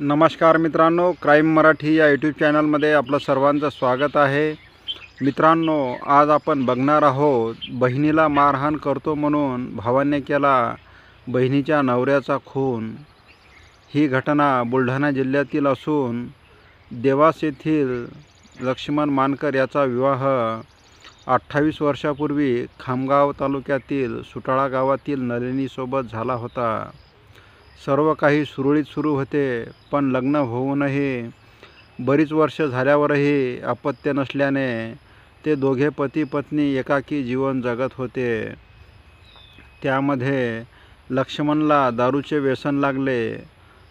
नमस्कार मित्रांनो क्राईम मराठी या यूट्यूब चॅनलमध्ये आपलं सर्वांचं स्वागत आहे. मित्रांनो आज आपण बघणार आहोत बहिणीला मारहाण करतो म्हणून भावाने केला बहिणीच्या नवऱ्याचा खून. ही घटना बुलढाणा जिल्ह्यातील असून देवास येथील लक्ष्मण मानकर याचा विवाह अठ्ठावीस वर्षापूर्वी खामगाव तालुक्यातील सुटाळा गावातील नलिनीसोबत झाला होता. सर्व काही सुरळीत सुरू होते पण लग्न होऊनही बरीच वर्ष झाल्यावरही अपत्य नसल्याने ते दोघे पती पत्नी एकाकी जीवन जगत होते. त्यामध्ये लक्ष्मणला दारूचे व्यसन लागले.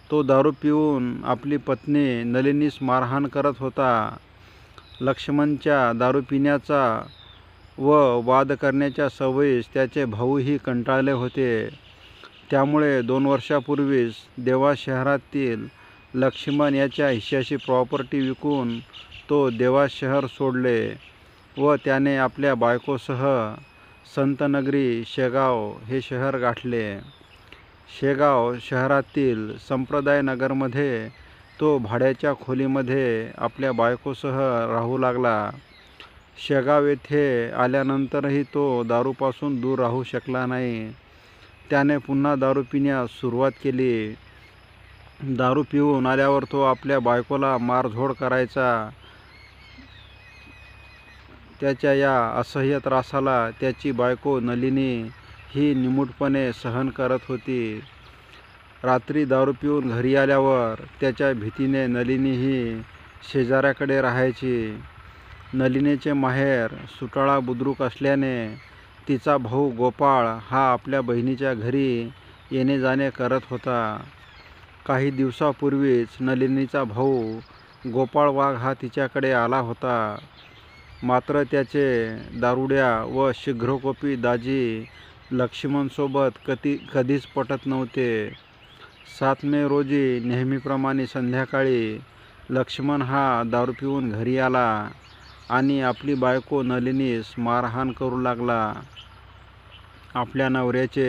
तो दारू पिऊन आपली पत्नी नलिनीस मारहाण करत होता. लक्ष्मणच्या दारू पिण्याचा व वाद करण्याच्या सवयीस त्याचे भाऊही कंटाळले होते. त्यामुळे दोन वर्षापूर्वीच देवा शहरातील लक्ष्मण याच्या हिश्श्याची प्रॉपर्टी विकून तो देवा शहर सोडले व त्याने आपल्या बायकोसह संतनगरी शेगाव हे शहर गाठले. शेगाव शहरातील संप्रदाय नगरमध्ये तो भाड्याच्या खोलीमध्ये आपल्या बायकोसह राहू लागला. शेगाव येथे आल्यानंतरही तो दारूपासून दूर राहू शकला नाही. त्याने पुन्हा दारू पिण्यास सुरुवात केली. दारू पिऊन आल्यावर तो आपल्या बायकोला मारझोड करायचा. त्याच्या या असह्य त्रासाला त्याची बायको नलिनी ही निमूटपणे सहन करत होती. रात्री दारू पिऊन घरी आल्यावर त्याच्या भीतीने नलिनी ही शेजाऱ्याकडे राहायची. नलिनीचे माहेर सुटाळा बुद्रुक असल्याने तिचा भाऊ गोपाळ हा आपल्या बहिणीच्या घरी येणे जाणे करत होता. काही दिवसापूर्वीच नलिनीचा भाऊ गोपाळ वाघ हा तिच्याकडे आला होता. मात्र त्याचे दारुड्या व शीघ्रकोपी दाजी लक्ष्मणसोबत कधी कधीच पटत नव्हते. सात मे रोजी नेहमीप्रमाणे संध्याकाळी लक्ष्मण हा दारू पिऊन घरी आला आणि आपली बायको नलिनीस मारहाण करू लागला. आपल्या नवऱ्याचे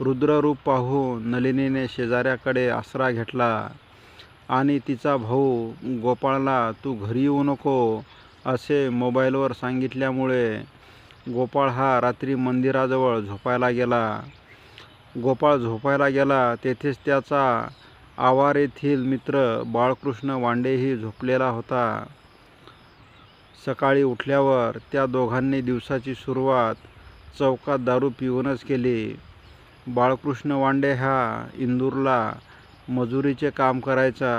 रुद्ररूप पाहून नलिनीने शेजाऱ्याकडे आसरा घेतला. आणि तिचा भाऊ गोपाळला तू घरी येऊ नको असे मोबाईलवर सांगितल्यामुळे गोपाळ हा रात्री मंदिराजवळ झोपायला गेला. गोपाळ झोपायला गेला तेथेच त्याचा आवार येथील मित्र बाळकृष्ण वांडेही झोपलेला होता. सकाळी उठल्यावर त्या दोघांनी दिवसाची सुरुवात चौकात दारू पिऊनच केली. बाळकृष्ण वांडे हा इंदूरला मजुरीचे काम करायचा.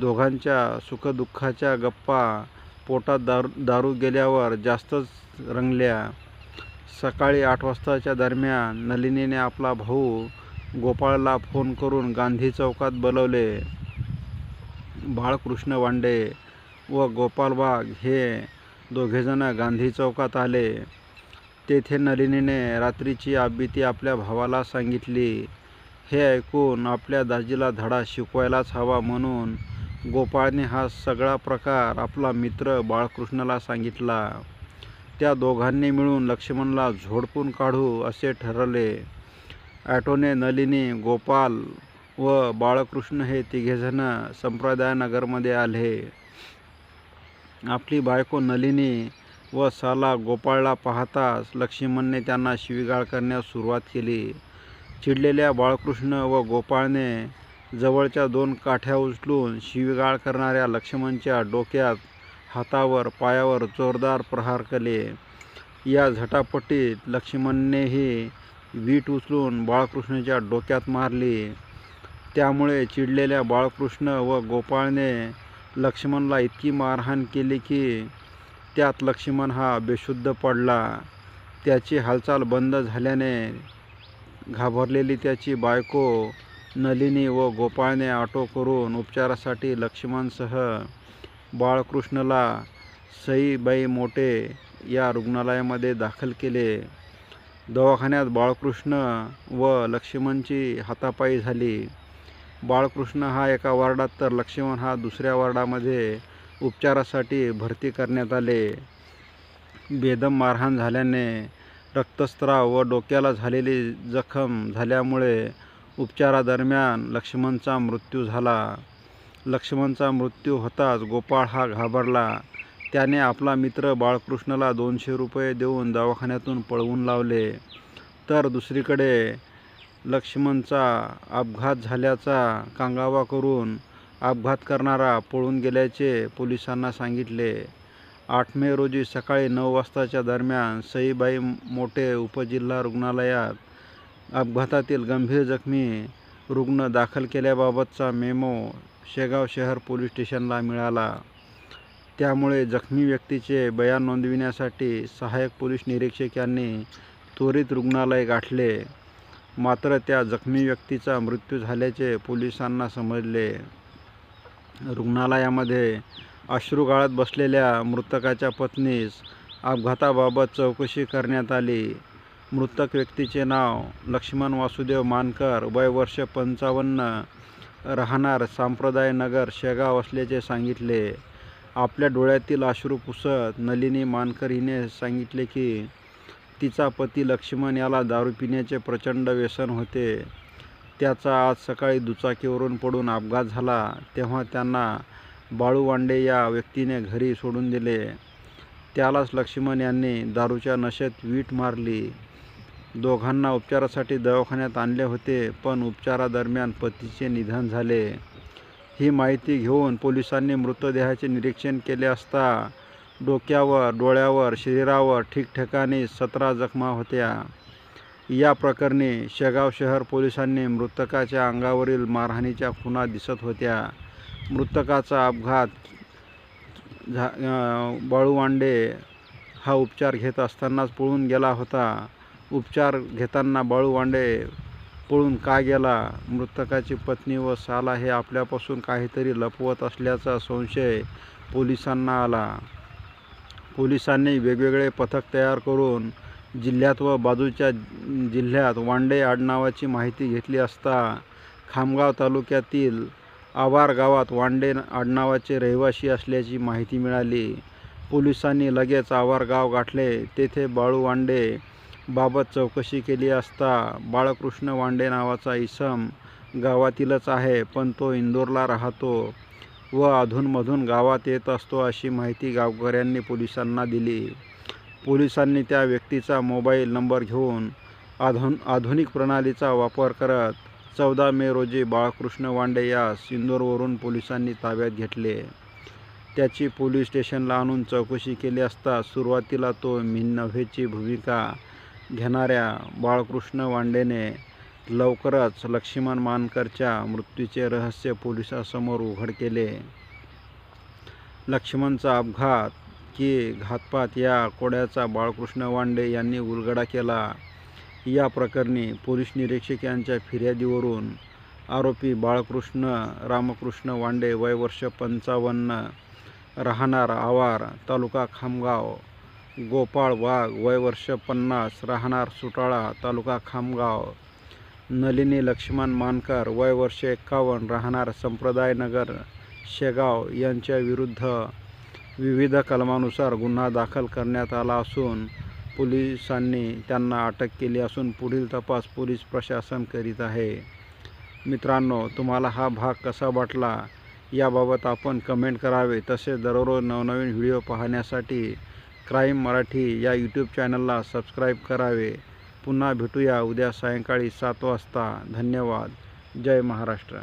दोघांच्या सुखदुःखाच्या गप्पा पोटात दारू दारू गेल्यावर जास्तच रंगल्या. सकाळी आठ वाजताच्या दरम्यान नलिनीने आपला भाऊ गोपाळला फोन करून गांधी चौकात बोलवले. बाळकृष्ण वांडे व गोपाल बाग हे दोघेजण गांधी चौकात आले. तेथे नलिनीने रात्रीची आबिती आपल्या भावाला सांगितली. हे ऐकून आपल्या दाजीला धडा शिकवायलाच हवा म्हणून गोपाळने हा सगळा प्रकार आपला मित्र बाळकृष्णाला सांगितला. त्या दोघांनी मिळून लक्ष्मणला झोडपून काढू असे ठरवले ॲटोने नलिनी गोपाल व बाळकृष्ण हे तिघेजण संप्रदायनगरमध्ये आले. आपली बायको नलिनी व साला गोपाळला पाहताच लक्ष्मणने त्यांना शिवीगाळ करण्यास सुरुवात केली. चिडलेल्या बाळकृष्ण व गोपाळने जवळच्या दोन काठ्या उचलून शिवीगाळ करणाऱ्या लक्ष्मणच्या डोक्यात हातावर पायावर जोरदार प्रहार केले. या झटापटीत लक्ष्मणनेही वीट उचलून बाळकृष्णाच्या डोक्यात मारली. त्यामुळे चिडलेल्या बाळकृष्ण व गोपाळने लक्ष्मणला इतकी मारहाण केली की त्यात लक्ष्मण हा बेशुद्ध पडला. त्याची हालचाल बंद झाल्याने घाबरलेली त्याची बायको नलिनी व गोपाळने ऑटो करून उपचारासाठी लक्ष्मणसह बाळकृष्णला सईबाई मोटे या रुग्णालयामध्ये दाखल केले. दवाखान्यात बाळकृष्ण व लक्ष्मणची हातापायी झाली. बाळकृष्ण हा एका वार्डात तर लक्ष्मण हा दुसऱ्या वार्डामध्ये उपचारासाठी भरती करण्यात आले. बेदम मारहाण झाल्याने रक्तस्राव व डोक्याला झालेली जखम झाल्यामुळे उपचारादरम्यान लक्ष्मणचा मृत्यू झाला. लक्ष्मणचा मृत्यू होताच गोपाळ हा घाबरला. त्याने आपला मित्र बाळकृष्णला दोनशे रुपये देऊन दवाखान्यातून पळवून लावले. तर दुसरीकडे लक्ष्मणचा अपघात झाल्याचा कांगावा करून अपघात करणारा पळून गेल्याचे पोलिसांना सांगितले. आठ मे रोजी सकाळी नऊ वाजताच्या दरम्यान सईबाई मोठे उपजिल्हा रुग्णालयात अपघातातील गंभीर जखमी रुग्ण दाखल केल्याबाबतचा मेमो शेगाव शहर पोलीस स्टेशनला मिळाला. त्यामुळे जखमी व्यक्तीचे बयान नोंदविण्यासाठी सहाय्यक पोलीस निरीक्षक यांनी त्वरित रुग्णालय गाठले. मात्र त्या जखमी व्यक्तीचा मृत्यू झाल्याचे पोलिसांना समजले. रुग्णालयामध्ये अश्रू गाळत बसलेल्या मृतकाच्या पत्नीस अपघाताबाबत चौकशी करण्यात आली. मृतक व्यक्तीचे नाव लक्ष्मण वासुदेव मानकर वय वर्ष पंचावन्न राहणार सांप्रदाय नगर शेगाव असल्याचे सांगितले. आपल्या डोळ्यातील अश्रू पुसत नलिनी मानकर हिने सांगितले की तिचा पती लक्ष्मण याला दारू पिण्याचे प्रचंड व्यसन होते. त्याचा आज सकाळी दुचाकीवरून पडून अपघात झाला तेव्हा त्यांना बाळू वांडे या व्यक्तीने घरी सोडून दिले. त्यालाच लक्ष्मण यांनी दारूच्या नशेत वीट मारली. दोघांना उपचारासाठी दवाखान्यात आणले होते पण उपचारादरम्यान पतीचे निधन झाले. ही माहिती घेऊन पोलिसांनी मृतदेहाचे निरीक्षण केले असता डोक्यावर डोळ्यावर शरीरावर ठिकठिकाणी सतरा जखमा होत्या. या प्रकरणी शेगाव शहर पोलिसांनी मृतकाच्या अंगावरील मारहाणीच्या खुणा दिसत होत्या. मृतकाचा अपघात झा बाळूवांडे हा उपचार घेत असतानाच पळून गेला होता. उपचार घेताना बाळूवांडे पळून का गेला? मृतकाची पत्नी व साला हे आपल्यापासून काहीतरी लपवत असल्याचा संशय पोलिसांना आला. पोलिसांनी वेगवेगळे पथक तयार करून जिल्ह्यात व बाजूच्या जिल्ह्यात वांडे आडनावाची माहिती घेतली असता खामगाव तालुक्यातील आवार गावात वांडे आडनावाचे रहिवासी असल्याची माहिती मिळाली. पोलिसांनी लगेच आवार गाव गाठले. तेथे बाळू वांडे बाबत चौकशी केली असता बाळकृष्ण वांडे नावाचा इसम गावातीलच आहे पण तो इंदोरला राहतो व अधूनमधून गावात येत असतो अशी माहिती गावकऱ्यांनी पोलिसांना दिली. पोलिसांनी त्या व्यक्तीचा मोबाईल नंबर घेऊन आधुन आधुनिक प्रणालीचा वापर करत चौदा मे रोजी बाळकृष्ण वांडे यास इंदोरवरून पोलिसांनी ताब्यात घेतले. त्याची पोलीस स्टेशनला आणून चौकशी केली असता सुरुवातीला तो मिन्नव्हेची भूमिका घेणाऱ्या बाळकृष्ण वांडेने लवकरच लक्ष्मण मानकरच्या मृत्यूचे रहस्य पोलिसांसमोर उघड केले. लक्ष्मणचा अपघात की घातपात या कोड्याचा बाळकृष्ण वांडे यांनी उलगडा केला. या प्रकरणी पोलीस निरीक्षक यांच्या फिर्यादीवरून आरोपी बाळकृष्ण रामकृष्ण वांडे वय वर्ष पंचावन्न राहणार आवार तालुका खामगाव गोपाळ वाघ वय वर्ष पन्नास राहणार सुटाळा तालुका खामगाव नलिनी लक्ष्मण मानकर वय वर्ष एक्कावन्न राहणार संप्रदायनगर शेगाव यांच्या विरुद्ध विविध कलमानुसार गुन्हा दाखल करण्यात आला असून पोलिसांनी त्यांना अटक केली असून पुढील तपास पोलीस प्रशासन करीत आहे. मित्रांनो तुम्हाला हा भाग कसा वाटला याबाबत आपण कमेंट करावे. तसेच दररोज नवनवीन व्हिडिओ पाहण्यासाठी क्राईम मराठी या यूट्यूब चॅनलला सबस्क्राईब करावे. पुन्हा भेटूया उद्या सायंकाळी सात वाजता. धन्यवाद. जय महाराष्ट्र.